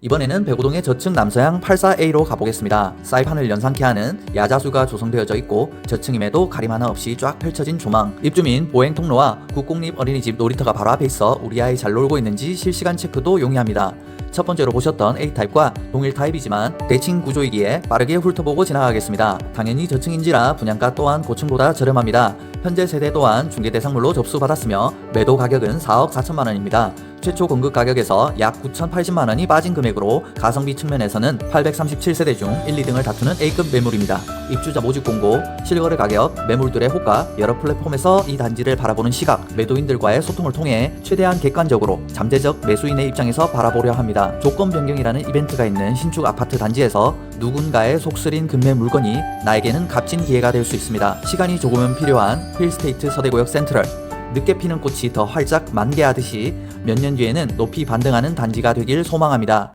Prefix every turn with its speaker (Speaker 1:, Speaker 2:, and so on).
Speaker 1: 이번에는 배고동의 저층 남서향 84A로 가보겠습니다. 사이판을 연상케 하는 야자수가 조성되어져 있고 저층임에도 가림 하나 없이 쫙 펼쳐진 조망 입주민 보행 통로와 국공립 어린이집 놀이터가 바로 앞에 있어 우리 아이 잘 놀고 있는지 실시간 체크도 용이합니다. 첫 번째로 보셨던 A타입과 동일 타입이지만 대칭 구조이기에 빠르게 훑어보고 지나가겠습니다. 당연히 저층인지라 분양가 또한 고층보다 저렴합니다. 현재 세대 또한 중개 대상물로 접수받았으며 매도 가격은 4억 4천만 원입니다. 최초 공급 가격에서 약 9,080만 원이 빠진 금액으로 가성비 측면에서는 837세대 중 1, 2등을 다투는 A급 매물입니다. 입주자 모집 공고, 실거래 가격, 매물들의 호가, 여러 플랫폼에서 이 단지를 바라보는 시각, 매도인들과의 소통을 통해 최대한 객관적으로 잠재적 매수인의 입장에서 바라보려 합니다. 조건 변경이라는 이벤트가 있는 신축 아파트 단지에서 누군가의 속쓰린 금매 물건이 나에게는 값진 기회가 될 수 있습니다. 시간이 조금은 필요한 힐스테이트 서대구역 센트럴 늦게 피는 꽃이 더 활짝 만개하듯이 몇 년 뒤에는 높이 반등하는 단지가 되길 소망합니다.